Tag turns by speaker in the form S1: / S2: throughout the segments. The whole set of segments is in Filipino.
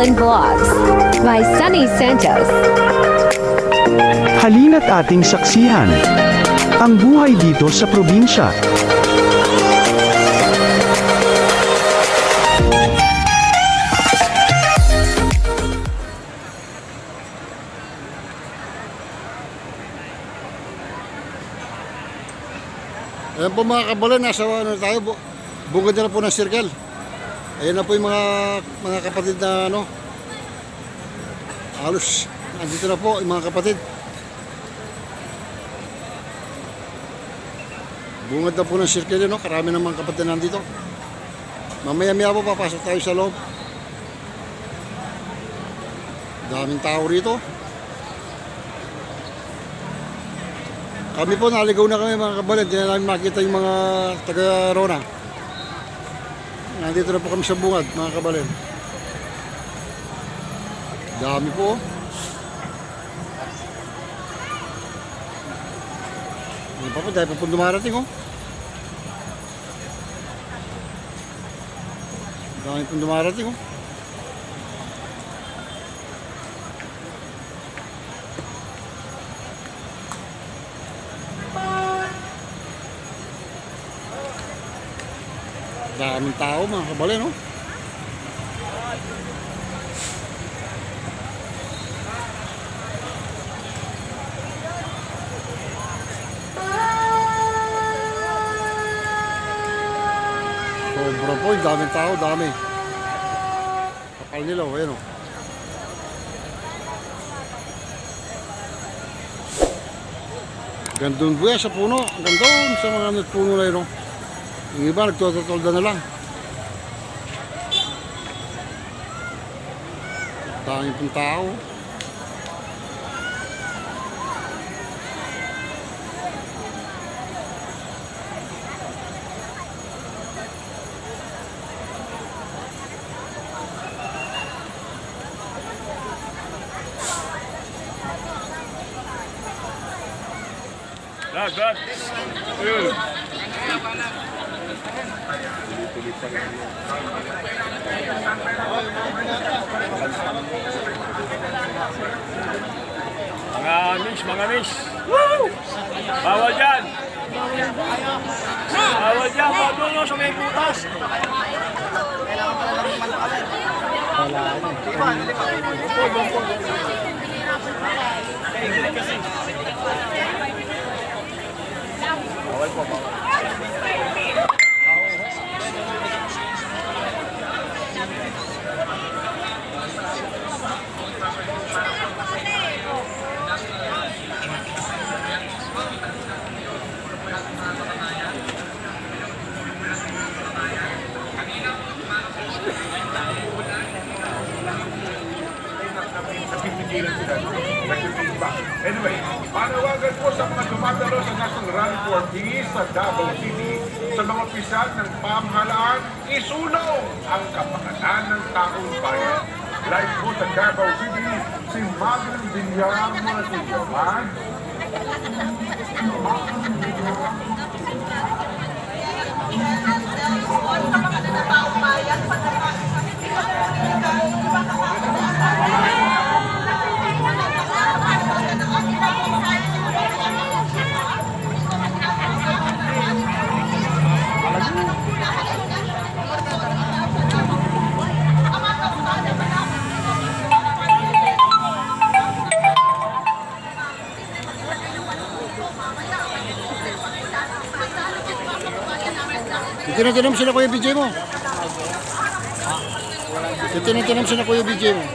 S1: Kaplan Vlogs by Sunny Santos.
S2: Halina't ating saksihan ang buhay dito sa probinsya.
S3: Ayan po mga kabalan, nasa ano tayo, bu- bungad na, po ng circle. Ayan na po yung mga, mga kapatid na ano, halos, andito na po yung mga kapatid. Bungad na po ng circle no? karami namang kapatid na nandito. Mamaya-maya po papasok tayo sa loob. Daming tao rito. Kami po naligaw na kami mga kabalan, hindi na namin makita yung mga taga Rona. Nandito na po kami sa bungad mga kabalan. Dami po. oh. Hindi pa po, dahil pa po dumarating oh. Dami po dumarating oh. Daming tao mga kabalen, no? Sobra po, daming tao, dami. Kapal nila, oh, ayan, oh. Gandun po yan sa puno. Gandun sa mga puno na yun, oh. Yung iba nagtototolda na lang. Daming pong tao.
S4: Dad, dad. Ayun. Mga miss, mga miss. Woo! Bawal dyan. Bawal dyan, padulo sa may butas.
S5: Anyway, panawagan po sa mga dumadalo sa National Rally for Peace sa Davao City sa mga opisyal ng pamahalaan, isulong ang kapakanan ng taong bayan. Live po sa Davao City, si Magdalene Villar Monatillo. Mag,
S3: Titinatinom sila kuya BJ mo. Titinatinom sila kuya BJ mo.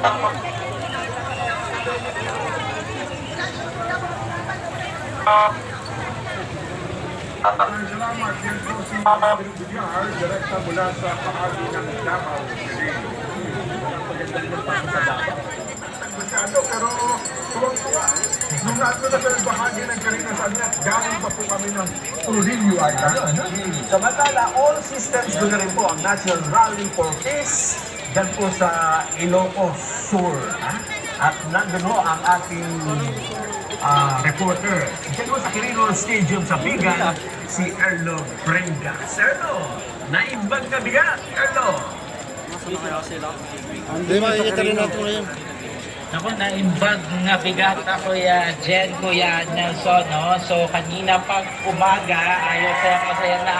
S5: Salamat. Yan po si Magdalene Villar, direkta mula sa paagi ng. Masyado, pero tuwang-tuwa. Nung mo na sa bahagi ng Carina Sagnet, galing pa po kami ng Urillo Island. Ano?
S6: Samantala, all systems doon na rin po ang National Rally for Peace dyan po sa Ilocos Sur. Ha? At nandun ho ang ating ah, reporter. Dyan ho sa Quirino Stadium sa Bigan, si Erlo Brengas. Erlo, naimbag na bigat. Erlo.
S3: Hindi, makikita rin natin ngayon.
S7: Ako, naimbag nga bigat na Kuya Jen, Kuya Nelson, no? So, kanina pag umaga, ayos saya masaya na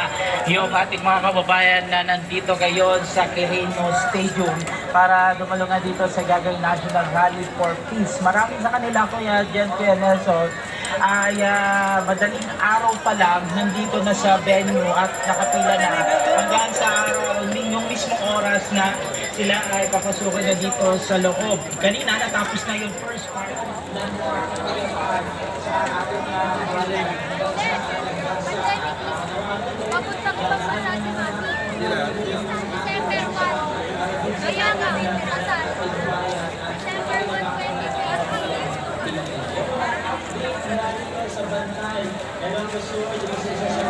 S7: yung ating mga kababayan na nandito ngayon sa Quirino Stadium para dumalo nga dito sa gagawing National Rally for Peace. Marami sa kanila, Kuya Jen, Kuya Nelson, ay ah, madaling araw pa lang nandito na sa venue at nakapila na hanggang sa araw, yung mismo oras na sila ay papasukin na dito sa loob. Kanina natapos na yung first part sa.
S8: Papunta ko pa sa ating December 1. Kaya nga. December 1, 2024. Ikawan.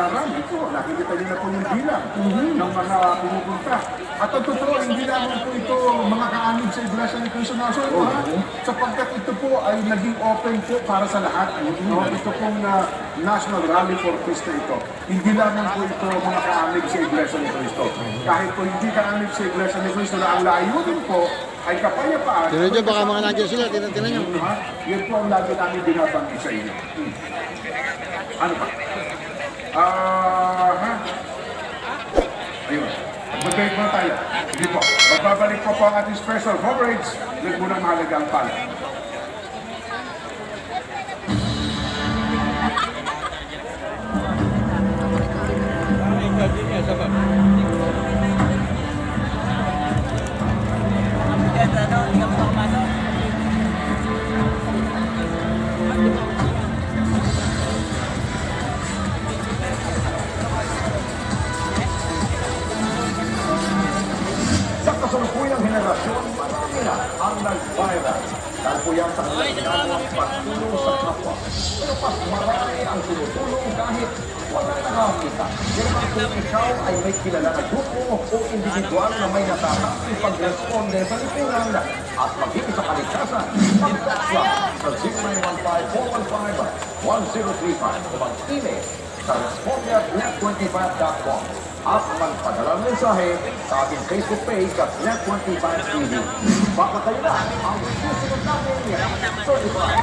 S5: nakarami ito. Nakikita niyo na po yung bilang ng mga pumupunta. At ang totoo, hindi lamang po ito mga kaanib sa Iglesia ni Cristo Nason. ha? Sapagkat ito po ay naging open po para sa lahat. No? Ito pong ah, National Rally for na ito. Hindi lamang po ito mga kaanib sa Iglesia ni Cristo. Kahit po hindi kaanib sa Iglesia ni Cristo na ang layunin po ay kapayapaan.
S3: Tinan nyo, baka mga nandiyan sila. Tinan, tinan nyo.
S5: Ha? Yun po ang lagi namin binabanggit sa inyo. Hmm. Ano ba? Ah, ha? Ayun. Mag-break muna tayo. Hindi. Magbabalik po po ang ating special coverage with munang mahalagang pala. Marami ang tumutulong kahit wala nakakita. Pero kung ikaw ay may kilala na grupo o individual na may natatang pag-responde sa lipunan at maging sa kaligtasan, mag-text lang sa 0915-415-1035 o mag-email sa responde@net25.com at magpadala ng mensahe sa ating Facebook page at Net25 TV. Baka kayo na ang susunod namin certified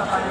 S5: Thank you.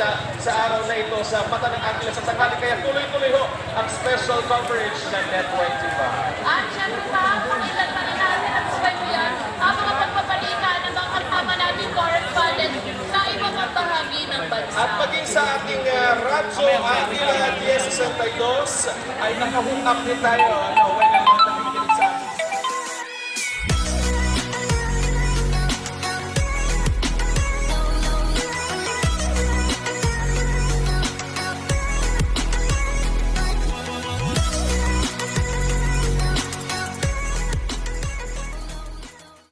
S9: Balita sa araw na ito sa mata ng ating sa tanghali. Kaya tuloy-tuloy ho ang special coverage ng Network Diba.
S7: At syempre pa, pakinggan pa rin natin mo yan, ang mga pagpapalika ng mga kasama natin correspondent sa ibang mga bahagi ng bansa.
S9: At maging sa ating uh, Radyo Aquila 1062 ay nakahook up din tayo